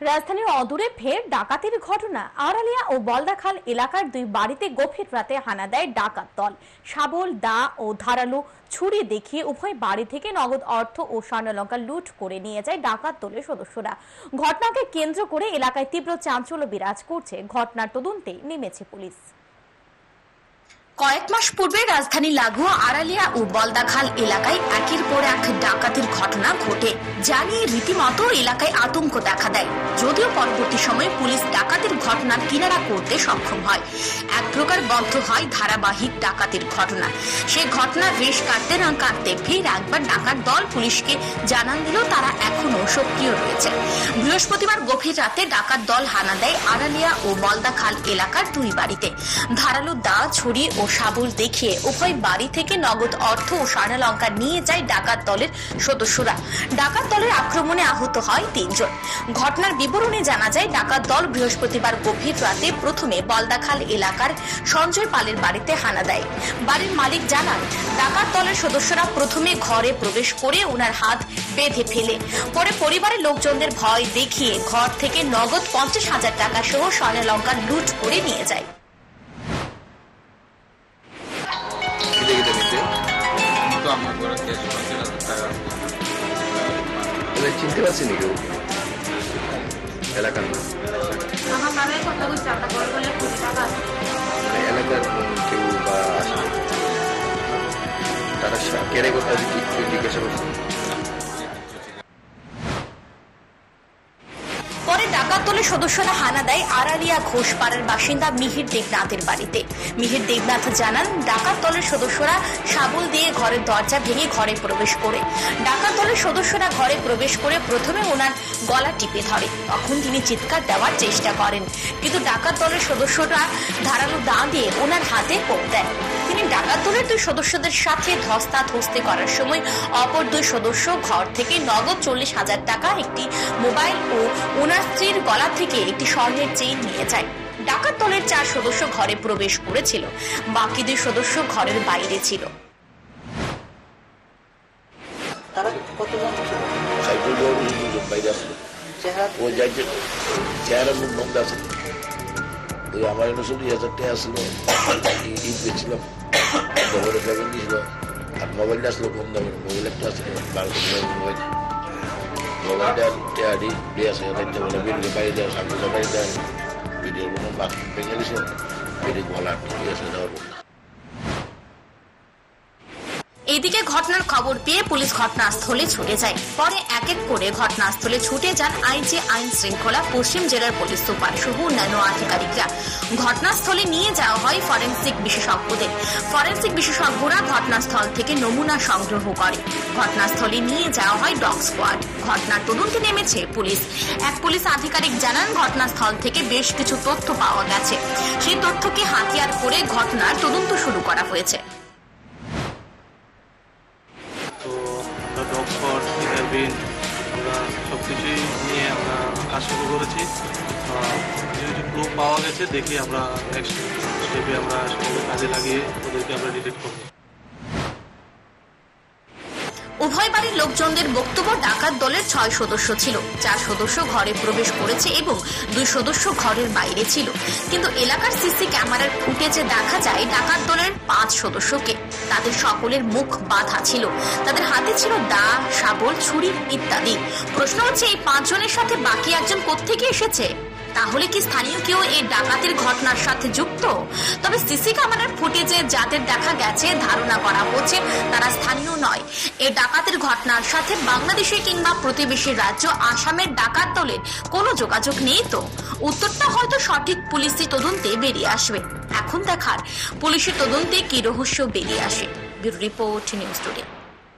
রাজধানীর অদূরে ফের ডাকাতির ঘটনা। আড়ালিয়া ও বলদাখাল এলাকার দুই বাড়িতে গভীর রাতে হানা দেয় ডাকাত দল। শাবল, দা ও ধারালো ছুরি দেখিয়ে উভয় বাড়ি থেকে নগদ অর্থ ও স্বর্ণলঙ্কা লুট করে নিয়ে যায় ডাকাত দলের সদস্যরা। ঘটনাকে কেন্দ্র করে এলাকায় তীব্র চাঞ্চল্য বিরাজ করছে। ঘটনার তদন্তে নেমেছে পুলিশ। কয়েক মাস পূর্বে রাজধানী লাগোয়া, আড়ালিয়া ও বলদাখাল এলাকায় একের পর এক ডাকাতির ঘটনা ঘটে। যা নিয়ে রীতিমতো এলাকায় আতঙ্ক দেখা দেয়। যদিও পরবর্তী সময়ে পুলিশ ডাকাতির ঘটনার কিনারা করতে সক্ষম হয়। এক প্রকার বন্ধ হয় ধারাবাহিক ডাকাতির ঘটনা। সে ঘটনা রেশ কাটতে না কাটতে ফের একবার ডাকাত দল পুলিশকে জানান দিল, তারা এখনও সক্রিয় রয়েছে। বৃহস্পতিবার গভীর রাতে ডাকাত দল হানা দেয় আড়ালিয়া ও বলদাখাল এলাকার দুই বাড়িতে। ধারালো দা, ছুরি ও শাবল দেখিয়ে উভয় বাড়ি থেকে নগদ অর্থ ও স্বর্ণলঙ্কা নিয়ে যায় ডাকাত দলের সদস্যরা। ডাকাত দলের আক্রমণে আহত হয় তিনজন। ঘটনার বিবরণে জানা যায়, ডাকাত দল বৃহস্পতিবার গভীর রাতে প্রথমে বলদাখাল এলাকার সঞ্জয় পালের বাড়িতে হানা দেয়। বাড়ির মালিক জানান, ডাকাত দলের সদস্যরা প্রথমে ঘরে প্রবেশ করে ওনার হাত বেঁধে ফেলে। পরে পরিবারের লোকজনদের ভয় দেখিয়ে ঘর থেকে নগদ পঞ্চাশ হাজার টাকা সহ স্বর্ণলঙ্কা লুট করে নিয়ে যায়। চিনতে পারছি নি কেউ এলাকার না এলাকার কেউ বা তারা কেড়ে করতে আছে কি কেউ জিজ্ঞাসা করছে ডাকাত সদস্যরা হানা দেয় আড়ালিয়া ঘোষপাড়ার বাসিন্দা মিহির দেবনাথের বাড়িতে। মিহির দেবনাথ জানান, ডাকাত দলের সদস্যরা শাবল দিয়ে ঘরের দরজা ভেঙে ঘরে প্রবেশ করে। ডাকাত দলের সদস্যরা ঘরে প্রবেশ করে প্রথমে ওনার গলা টিপে ধরে। তখন তিনি চিৎকার দেওয়ার চেষ্টা করেন। কিন্তু ডাকাত দলের সদস্যরা ধারালো দা দিয়ে ওনার হাতে কোপ দেয় তিনি ডাকাত দলের দুই সদস্যদের সাথে ধস্তাধস্তি করার সময় অপর দুই সদস্য ঘর থেকে নগদ চল্লিশ হাজার টাকা, একটি মোবাইল ও ওনার স্ত্রীর গলা থেকে একটি স্বর্ণের চেইন নিয়ে যায়। ডাকাত দলের চার সদস্য ঘরে প্রবেশ করেছিল। বাকি দুই সদস্য ঘরের বাইরে ছিল। তারা কতজন ছিল? সাইকেল বাইরে আসলো। চেহারা? ও যাই চেহারা মুখ বন্ধ আছে। ওই আমার এনে চল্লিশ হাজার টাকা আসলো। ই- ঈদ গেছিলাম খবরে খবর দিয়েছিল আর মোবাইলটা আসলো কম দামের মোবাইল একটা আসলো বারোশো মোবাইল। মোবাইলটা টেয়ারি দিয়ে আসে রাজ্যে বলে ভিডিও বাইরে দেয় সামনে বাইরে দেয় ভিডিওর কোনো বাস ভেঙে দিছে ভিডিও গলা ঠিক আছে দেওয়ার এদিকে ঘটনার খবর পেয়ে পুলিশ ঘটনাস্থলে ছুটে যায়। পরে এক এক করে ঘটনাস্থলে ছুটে যান আইজি আইন শৃঙ্খলা, পশ্চিম জেলার পুলিশ সুপার সহ অন্যান্য আধিকারিকরা। ঘটনাস্থলে নিয়ে যাওয়া হয় ফরেন্সিক বিশেষজ্ঞদের। ফরেন্সিক বিশেষজ্ঞরা ঘটনাস্থল থেকে নমুনা সংগ্রহ করে। ঘটনাস্থলে নিয়ে যাওয়া হয় ডগ স্কোয়াড। ঘটনার তদন্তে নেমেছে পুলিশ। এক পুলিশ আধিকারিক জানান, ঘটনাস্থল থেকে বেশ কিছু তথ্য পাওয়া গেছে। সেই তথ্যকে হাতিয়ার করে ঘটনার তদন্ত শুরু করা হয়েছে। আমরা ইদার বিন আমরা সব কিছুই নিয়ে আমরা কাজ শুরু করেছি। যেহেতু গ্রুপ পাওয়া গেছে, দেখি আমরা নেক্সট স্টেপে আমরা সেগুলো কাজে লাগিয়ে ওদেরকে আমরা ডিটেক্ট করব। উভয় বাড়ির লোকজনদের বক্তব্য ডাকাত দলের ছয় সদস্য ছিল। চার সদস্য ঘরে প্রবেশ করেছে এবং দুই সদস্য ঘরের বাইরে ছিল। কিন্তু এলাকার সিসি ক্যামেরার ফুটেজে দেখা যায় ডাকাত দলের পাঁচ সদস্যকে। তাদের সকলের মুখ বাঁধা ছিল। তাদের হাতে ছিল দা শাবল, ছুরি ইত্যাদি। প্রশ্ন হচ্ছে, এই পাঁচজনের সাথে বাকি একজন কোত্থেকে এসেছে? তাহলে কি স্থানীয় কেউ এই ডাকাতির ঘটনার সাথে যুক্ত? তবে সিসি ক্যামেরার ফুটেজে যাদের দেখা গেছে, ধারণা করা হচ্ছে তারা স্থানীয় নয়। এই ডাকাতের ঘটনার সাথে বাংলাদেশে কিংবা প্রতিবেশী রাজ্য আসামের ডাকাত দলের কোনো যোগাযোগ নেই তো। উত্তরটা হয়তো সঠিক, পুলিশি তদন্তে বেরিয়ে আসবে। এখন দেখার পুলিশের তদন্তে কি রহস্য বেরিয়ে আসে। Bureau report, news today.